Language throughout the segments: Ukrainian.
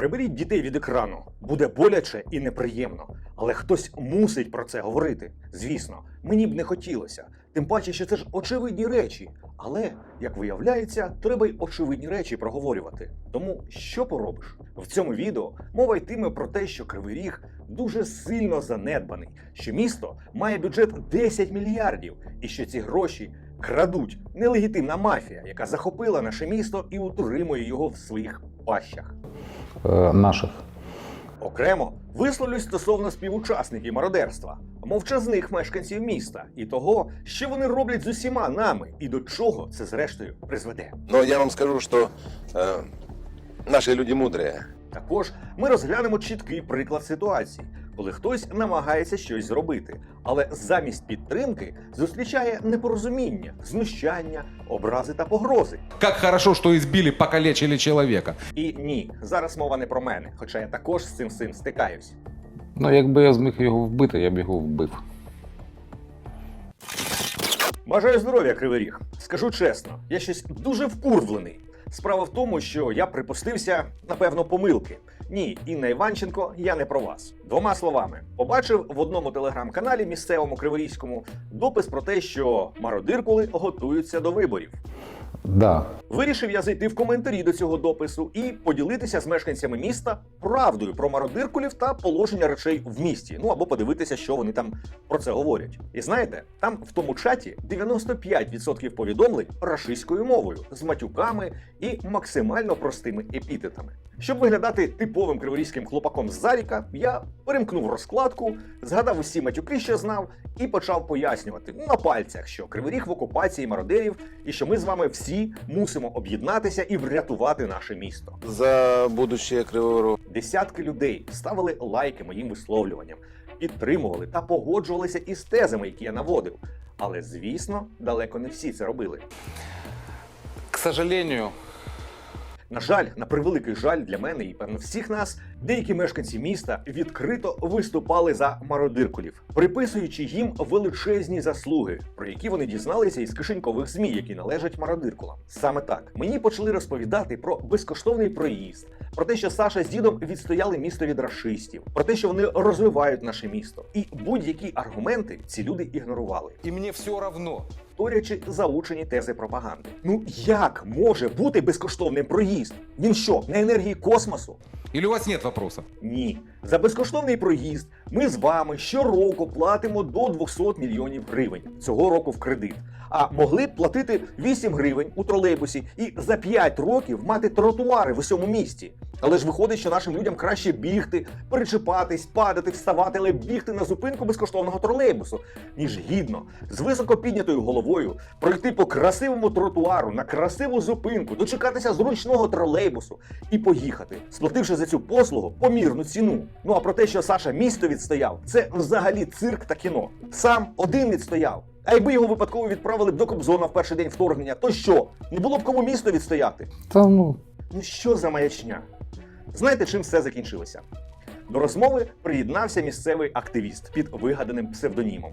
Приберіть дітей від екрану. Буде боляче і неприємно. Але хтось мусить про це говорити. Звісно, мені б не хотілося. Тим паче, що це ж очевидні речі. Але, як виявляється, треба й очевидні речі проговорювати. Тому що поробиш? В цьому відео мова йтиме про те, що Кривий Ріг дуже сильно занедбаний, що місто має бюджет 10 мільярдів, і що ці гроші крадуть нелегітимна мафія, яка захопила наше місто і утримує його в своїх пащах. э, наших. Окремо висловлюсь стосовно співучасників мародерства, мовчазних мешканців міста і того, що вони роблять з усіма нами, і до чого це зрештою призведе. Но я вам скажу, что э, наши люди мудрые. Також ми розглянемо чіткий приклад ситуації, коли хтось намагається щось зробити, але замість підтримки зустрічає непорозуміння, знущання, образи та погрози. Как хорошо, что избили, покалечили человека. І ні, зараз мова не про мене, хоча я також з цим всім стикаюсь. Ну, якби я зміг його вбити, я б його вбив. Бажаю здоров'я, Кривий Ріг. Скажу чесно, я щось дуже вкурвлений. Справа в тому, що я припустився, напевно, помилки. Ні, Інна Іванченко, я не про вас. Двома словами, побачив в одному телеграм-каналі місцевому криворізькому допис про те, що мародиркули готуються до виборів. Да. Вирішив я зайти в коментарі до цього допису і поділитися з мешканцями міста правдою про мародиркулів та положення речей в місті. Ну або подивитися, що вони там про це говорять. І знаєте, там в тому чаті 95% повідомлень рашистською мовою з матюками і максимально простими епітетами. Щоб виглядати типовим криворізьким хлопаком з Заріка, я перемкнув розкладку, згадав усі матюки, що знав, і почав пояснювати на пальцях, що Кривий Ріг в окупації мародерів, і що ми з вами всі мусимо об'єднатися і врятувати наше місто. За будущее Кривого Рогу. Десятки людей ставили лайки моїм висловлюванням, підтримували та погоджувалися із тезами, які я наводив. Але звісно, далеко не всі це робили. К сожалению, На жаль, на превеликий жаль для мене і певно всіх нас, деякі мешканці міста відкрито виступали за мародиркулів, приписуючи їм величезні заслуги, про які вони дізналися із кишенькових змі, які належать мародиркулам. Саме так мені почали розповідати про безкоштовний проїзд, про те, що Саша з дідом відстояли місто від рашистів, про те, що вони розвивають наше місто. І будь-які аргументи ці люди ігнорували и мне все равно. Повторюючи заучені тези пропаганди. Ну як може бути безкоштовним проїзд? Він що, на енергії космосу? Или у вас нет вопросов? Ні. За безкоштовний проїзд ми з вами щороку платимо до 200 мільйонів гривень цього року в кредит. А могли б платити 8 гривень у тролейбусі і за 5 років мати тротуари в усьому місті. Але ж виходить, що нашим людям краще бігти, перечіпатись, падати, вставати, але бігти на зупинку безкоштовного тролейбусу, ніж гідно, з високо піднятою головою, пройти по красивому тротуару на красиву зупинку, дочекатися зручного тролейбусу і поїхати, сплативши за цю послугу помірну ціну. Ну а про те, що Саша місто відстояв, це взагалі цирк та кіно. Сам один відстояв. А якби його випадково відправили б до Кобзона в перший день вторгнення, то що? Не було б кому місто відстояти? Та ну. Ну що за маячня? Знаєте, чим все закінчилося? До розмови приєднався місцевий активіст під вигаданим псевдонімом.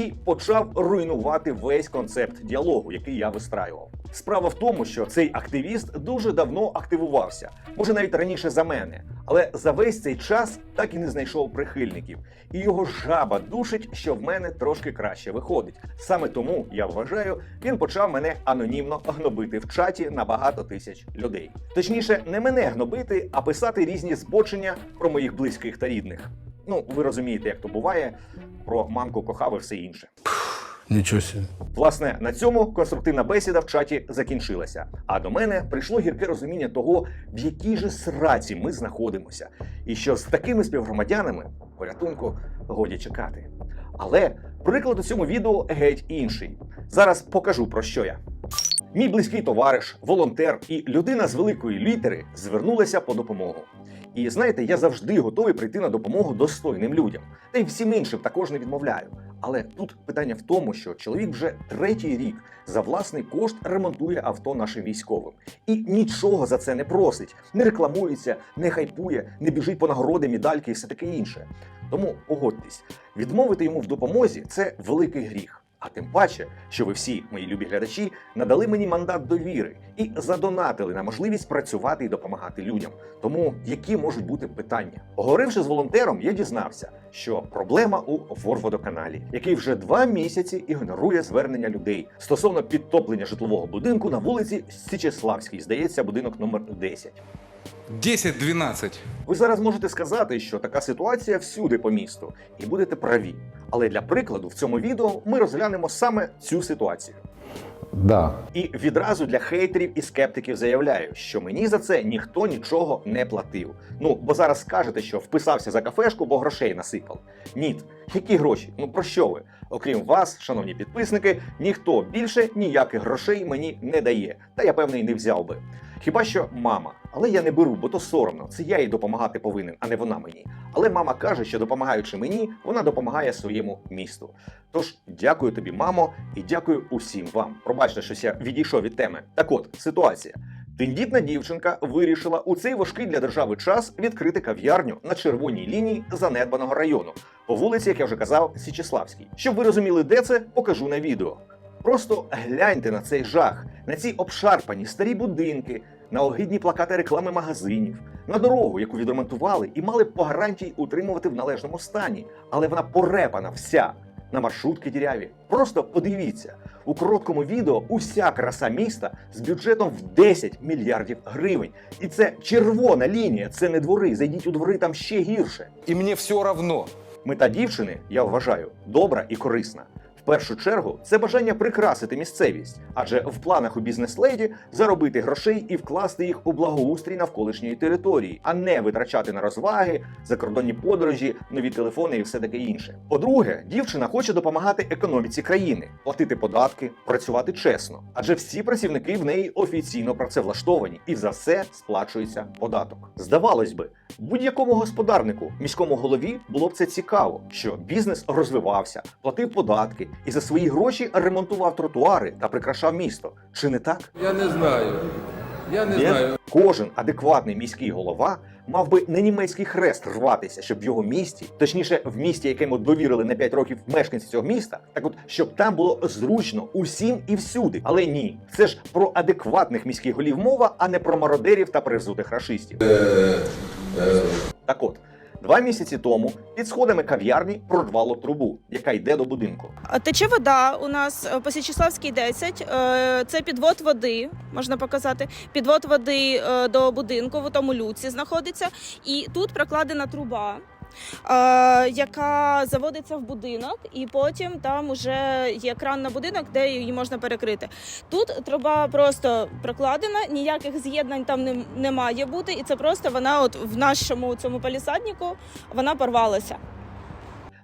І почав руйнувати весь концепт діалогу, який я вистраював. Справа в тому, що цей активіст дуже давно активувався, може навіть раніше за мене, але за весь цей час так і не знайшов прихильників. І його жаба душить, що в мене трошки краще виходить. Саме тому я вважаю, він почав мене анонімно гнобити в чаті на багато тисяч людей. Точніше, не мене гнобити, а писати різні збочення про моїх близьких та рідних. Ну, ви розумієте, як то буває, про мамку кохав і все інше. Ничего себе. Власне, на цьому конструктивна бесіда в чаті закінчилася. А до мене прийшло гірке розуміння того, в якій же сраці ми знаходимося, і що з такими співгромадянами порятунку годі чекати. Але приклад у цьому відео геть інший. Зараз покажу про що я. Мій близький товариш, волонтер і людина з великої літери звернулися по допомогу. І знаєте, я завжди готовий прийти на допомогу достойним людям, та й всім іншим також не відмовляю. Але тут питання в тому, що чоловік вже третій рік за власний кошт ремонтує авто нашим військовим і нічого за це не просить, не рекламується, не хайпує, не біжить по нагороди, медальки і все таке інше. Тому погодьтесь, відмовити йому в допомозі це великий гріх. А тим паче, що ви всі, мої любі глядачі, надали мені мандат довіри і задонатили на можливість працювати і допомагати людям. Тому які можуть бути питання? Поговоривши з волонтером, я дізнався, що проблема у Ворводоканалі, який вже два місяці ігнорує звернення людей стосовно підтоплення житлового будинку на вулиці Січеславській, здається, будинок номер 10. 10-12. Ви зараз можете сказати, що така ситуація всюди по місту, і будете праві. Але для прикладу, в цьому відео ми розглянемо саме цю ситуацію. Да. І відразу для хейтерів і скептиків заявляю, що мені за це ніхто нічого не платив. Ну бо зараз скажете, що вписався за кафешку, бо грошей насипав. Ні, які гроші? Ну про що ви? Окрім вас, шановні підписники, ніхто більше ніяких грошей мені не дає. Та я певний не взяв би. Хіба що мама, але я не беру, бо то соромно. Це я їй допомагати повинен, а не вона мені. Але мама каже, що допомагаючи мені, вона допомагає своєму місту. Тож дякую тобі, мамо, і дякую усім вам. Пробачте, щось я відійшов від теми. Так от, ситуація. Тендітна дівчинка вирішила у цей важкий для держави час відкрити кав'ярню на червоній лінії занедбаного району по вулиці, як я вже казав, Січеславській. Щоб ви розуміли, де це, покажу на відео. Просто гляньте на цей жах, на ці обшарпані старі будинки, на огидні плакати реклами магазинів, на дорогу, яку відремонтували і мали б по гарантії утримувати в належному стані, але вона порепана вся. На маршрутки діряві. Просто подивіться у короткому відео уся краса міста з бюджетом в 10 мільярдів гривень. І це червона лінія, це не двори. Зайдіть у двори там ще гірше. И мне все равно. Мета дівчини, я вважаю, добра і корисна. В першу чергу це бажання прикрасити місцевість, адже в планах у бізнес-леді заробити грошей і вкласти їх у благоустрій навколишньої території, а не витрачати на розваги, закордонні подорожі, нові телефони і все таке інше. По-друге, дівчина хоче допомагати економіці країни, платити податки, працювати чесно, адже всі працівники в неї офіційно працевлаштовані і за все сплачується податок. Здавалось би, будь-якому господарнику, міському голові було б це цікаво, що бізнес розвивався, платив податки і за свої гроші ремонтував тротуари та прикрашав місто. Чи не так? Я не знаю. Я не Ні? знаю. Кожен адекватний міський голова мав би на німецький хрест рватися, щоб в його місті, точніше, в місті, якому довірили на 5 років мешканці цього міста, так от щоб там було зручно усім і всюди. Але ні, це ж про адекватних міських голів мова, а не про мародерів та привзутих рашистів. Так от. Два місяці тому під сходами кав'ярні прорвало трубу, яка йде до будинку. Тече вода у нас е, по Січеславській 10. Е, Це підвод води, можна показати. Підвод води е, до будинку в тому люці знаходиться. І тут прокладена труба. Е, Яка заводиться в будинок, і потім там вже є кран на будинок, де її можна перекрити. Тут труба просто прокладена, ніяких з'єднань там не, не має бути, і це просто вона, от в нашому цьому палісаднику, вона порвалася.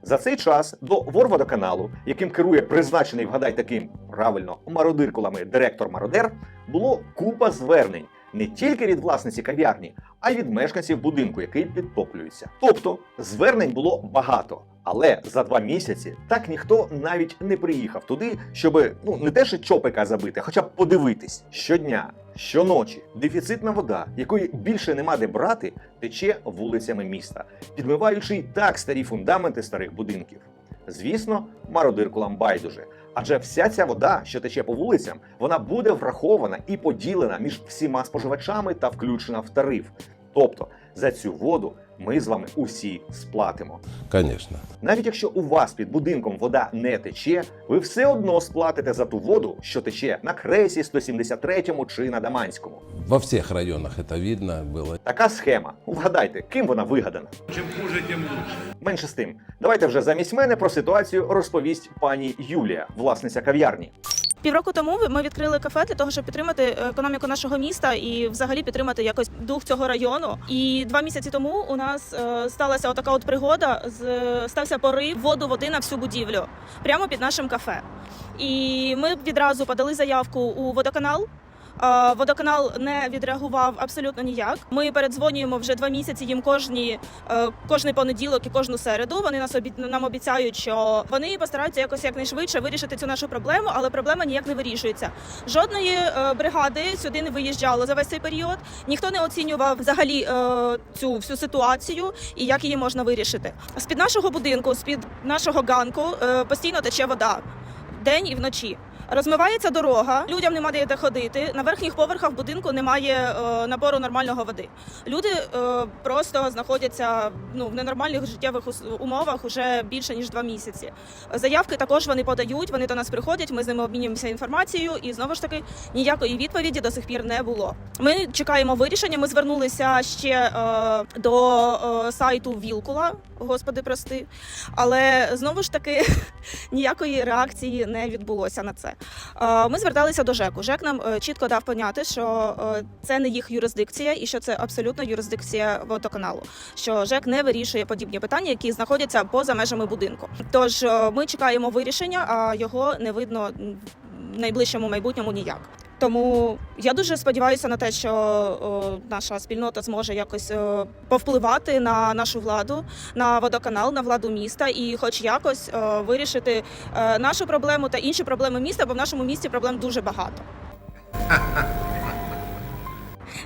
За цей час до Ворводоканалу, яким керує призначений, вгадай таким правильно мародиркулами директор Мародер, було купа звернень не тільки від власниці кав'ярні, а й від мешканців будинку, який підтоплюється. Тобто звернень було багато. Але за два місяці так ніхто навіть не приїхав туди, щоб ну не те, що чопика забити, хоча б подивитись щодня, щоночі. Дефіцитна вода, якої більше нема де брати, тече вулицями міста, підмиваючи й так старі фундаменти старих будинків. Звісно, мародиркулам байдуже. Адже вся ця вода, що тече по вулицям, вона буде врахована і поділена між всіма споживачами та включена в тариф. Тобто за цю воду ми з вами усі сплатимо. Конечно. Навіть якщо у вас під будинком вода не тече, ви все одно сплатите за ту воду, що тече на кресі 173 чи на Даманському. Во всех районах это видно было. Така схема. Вгадайте, ким вона вигадана? Чим хуже, тим лучше. Менше з тим, давайте вже замість мене про ситуацію розповість пані Юлія, власниця кав'ярні. Півроку тому ми відкрили кафе для того, щоб підтримати економіку нашого міста і взагалі підтримати якось дух цього району. І два місяці тому у нас е, сталася отака от пригода. Стався порив воду води на всю будівлю прямо під нашим кафе. І ми відразу подали заявку у водоканал. Е, Водоканал не відреагував абсолютно ніяк. Ми передзвонюємо вже два місяці їм кожні е, кожний понеділок і кожну середу. Вони нас нам обіцяють, що вони постараються якось якнайшвидше вирішити цю нашу проблему, але проблема ніяк не вирішується. Жодної е, бригади сюди не виїжджало за весь цей період. Ніхто не оцінював взагалі цю всю ситуацію і як її можна вирішити. З під нашого будинку, з під нашого ганку постійно тече вода. день і вночі. Розмивається дорога, людям немає де ходити. На верхніх поверхах будинку немає е, набору нормального води. Люди е, просто знаходяться ну в ненормальних життєвих умовах уже більше ніж два місяці. Заявки також вони подають. Вони до нас приходять. Ми з ними обмінюємося інформацією, і знову ж таки ніякої відповіді до сих пір не було. Ми чекаємо вирішення. Ми звернулися ще е, до е, сайту Вілкула, господи, прости, але знову ж таки ніякої реакції не відбулося на це. Е, Ми зверталися до ЖЕКу. ЖЕК нам е, чітко дав поняти, що е, це не їх юрисдикція і що це абсолютно юрисдикція водоканалу. Що ЖЕК не вирішує подібні питання, які знаходяться поза межами будинку. Тож ми чекаємо вирішення, а його не видно в найближчому майбутньому ніяк. Тому я дуже сподіваюся на те, що о, наша спільнота зможе якось е, повпливати на нашу владу, на водоканал, на владу міста і, хоч якось, е, вирішити е, нашу проблему та інші проблеми міста, бо в нашому місті проблем дуже багато.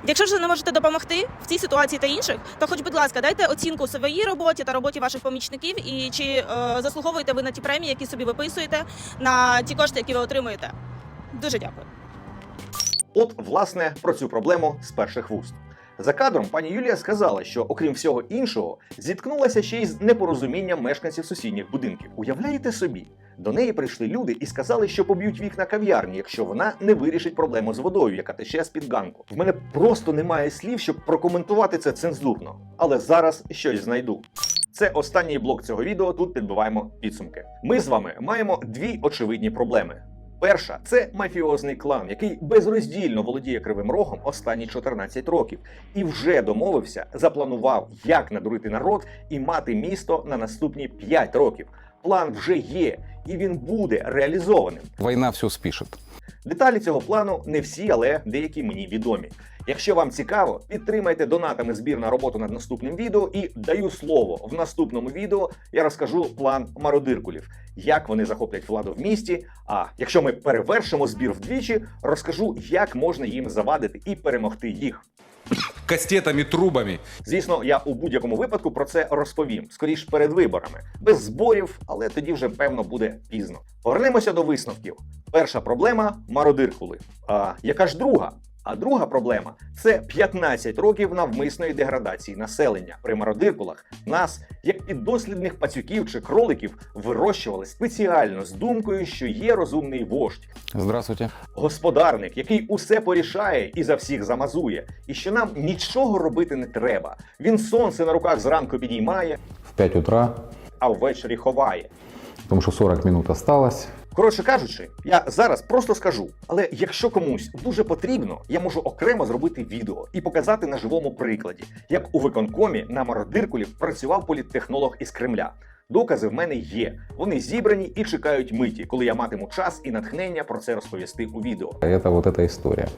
Якщо ж ви не можете допомогти в цій ситуації та інших, то хоч, будь ласка, дайте оцінку своїй роботі та роботі ваших помічників, і чи е, заслуговуєте ви на ті премії, які собі виписуєте, на ті кошти, які ви отримуєте. Дуже дякую. От, власне, про цю проблему з перших вуст. За кадром пані Юлія сказала, що окрім всього іншого, зіткнулася ще й з непорозумінням мешканців сусідніх будинків. Уявляєте собі, до неї прийшли люди і сказали, що поб'ють вікна кав'ярні, якщо вона не вирішить проблему з водою, яка тече з під ганку. В мене просто немає слів, щоб прокоментувати це цензурно. Але зараз щось знайду. Це останній блок цього відео. Тут підбиваємо підсумки. Ми з вами маємо дві очевидні проблеми. Перша це мафіозний клан, який безроздільно володіє кривим рогом останні 14 років, і вже домовився, запланував, як надурити народ і мати місто на наступні 5 років. План вже є, і він буде реалізованим. Війна все спішить. Деталі цього плану не всі, але деякі мені відомі. Якщо вам цікаво, підтримайте донатами збір на роботу над наступним відео і даю слово в наступному відео. Я розкажу план мародиркулів, як вони захоплять владу в місті. А якщо ми перевершимо збір вдвічі, розкажу, як можна їм завадити і перемогти їх. Кастетами, трубами. Звісно, я у будь-якому випадку про це розповім, скоріш перед виборами, без зборів, але тоді вже певно буде пізно. Повернемося до висновків. Перша проблема мародиркули. А яка ж друга? А друга проблема це 15 років навмисної деградації населення. При мародиркулах нас, як піддослідних пацюків чи кроликів, вирощували спеціально з думкою, що є розумний вождь, Здравствуйте. господарник, який усе порішає і за всіх замазує, і що нам нічого робити не треба. Він сонце на руках зранку підіймає, В 5 утра, а ввечері ховає. потому что 40 минут осталось. Коротше кажучи, я зараз просто скажу, але якщо комусь дуже потрібно, я можу окремо зробити відео і показати на живому прикладі, як у виконкомі на мародиркулів працював політтехнолог із Кремля. Докази в мене є. Вони зібрані і чекають миті, коли я матиму час і натхнення про це розповісти у відео. Це вот эта история.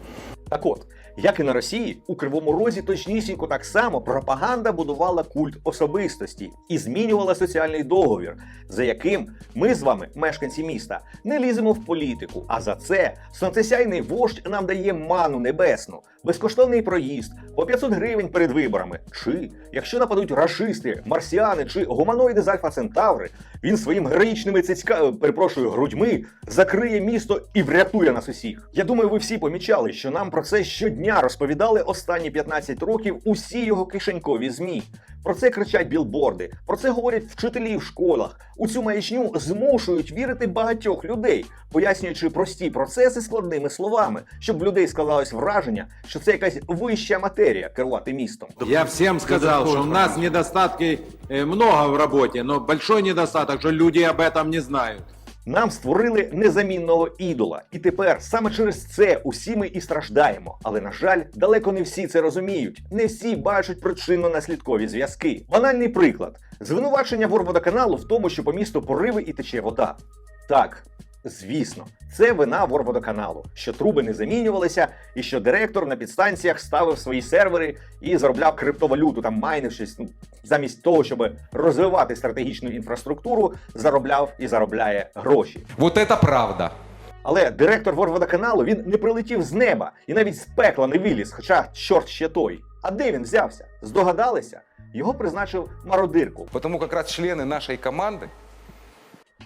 Так от, як і на Росії, у Кривому Розі точнісінько так само пропаганда будувала культ особистості і змінювала соціальний договір, за яким ми з вами, мешканці міста, не ліземо в політику. А за це сонцесяйний вождь нам дає ману небесну, безкоштовний проїзд, по 500 гривень перед виборами. Чи якщо нападуть рашисти, марсіани чи гуманоїди з Альфа Центаври, він своїм героїчними цицька, е, перепрошую, грудьми закриє місто і врятує нас усіх. Я думаю, ви всі помічали, що нам про це щодня розповідали останні 15 років усі його кишенькові змі. Про це кричать білборди, про це говорять вчителі в школах. У цю маячню змушують вірити багатьох людей, пояснюючи прості процеси складними словами, щоб в людей складалось враження, що це якась вища матерія керувати містом. Я всем сказал, что у нас недостатки э, много в работе, но большой недостаток, что люди об этом не знают. Нам створили незамінного ідола, і тепер саме через це усі ми і страждаємо. Але на жаль, далеко не всі це розуміють. Не всі бачать причинно-наслідкові зв'язки. Банальний приклад: звинувачення Ворводоканалу в тому, що по місту пориви і тече вода. Так. Звісно, це вина Ворводоканалу, що труби не замінювалися, і що директор на підстанціях ставив свої сервери і заробляв криптовалюту, там майнив щось ну, замість того, щоб розвивати стратегічну інфраструктуру, заробляв і заробляє гроші. Вот это правда. Але директор Ворводоканалу він не прилетів з неба і навіть з пекла не виліз, хоча чорт ще той. А де він взявся? Здогадалися? Його призначив мародирку. Потому как раз члены нашей команды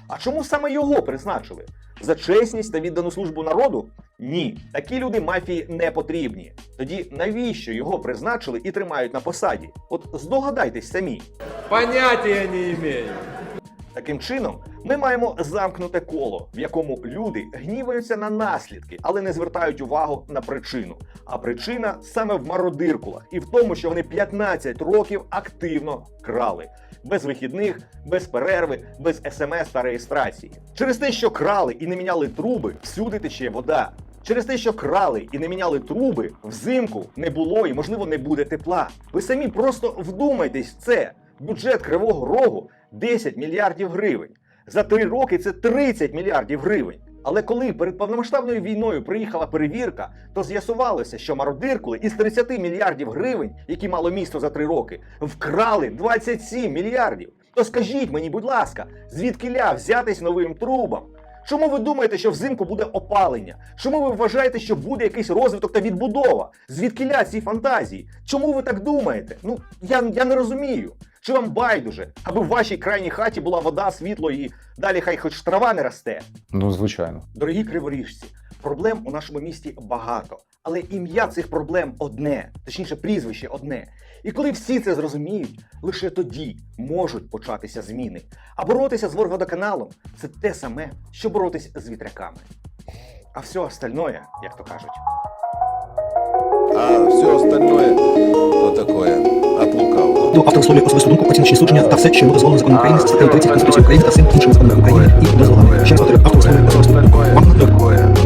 а чому саме його призначили? За чесність та віддану службу народу? Ні, такі люди мафії не потрібні. Тоді навіщо його призначили і тримають на посаді? От здогадайтесь самі. Поняття не имею. Таким чином, ми маємо замкнуте коло, в якому люди гніваються на наслідки, але не звертають увагу на причину. А причина саме в мародиркулах і в тому, що вони 15 років активно крали. Без вихідних, без перерви, без смс та реєстрації. Через те, що крали і не міняли труби, всюди тече вода. Через те, що крали і не міняли труби, взимку не було і, можливо, не буде тепла. Ви самі просто вдумайтесь в це. Бюджет Кривого Рогу 10 мільярдів гривень. За три роки це 30 мільярдів гривень. Але коли перед повномасштабною війною приїхала перевірка, то з'ясувалося, що мародиркули із 30 мільярдів гривень, які мало місто за три роки, вкрали 27 мільярдів. То скажіть мені, будь ласка, звідки ля взятись новим трубам? Чому ви думаєте, що взимку буде опалення? Чому ви вважаєте, що буде якийсь розвиток та відбудова? Звідки ці фантазії? Чому ви так думаєте? Ну я, я не розумію. Чи вам байдуже, аби в вашій крайній хаті була вода, світло і далі хай хоч трава не росте? Ну, звичайно. Дорогі криворіжці, проблем у нашому місті багато, але ім'я цих проблем одне, точніше, прізвище одне. І коли всі це зрозуміють, лише тоді можуть початися зміни. А боротися з ворогодоканалом це те саме, що боротись з вітряками. А все остальное, як то кажуть. А все остальное то такое. От лукавого. До автор висловлює особисту думку, оціночні судження та все, що йому дозволено законом України, статтею 30 Конституції України та всім іншим законом України і дозволами. Ще раз повторю, автор висловлює особисту думку. Вам на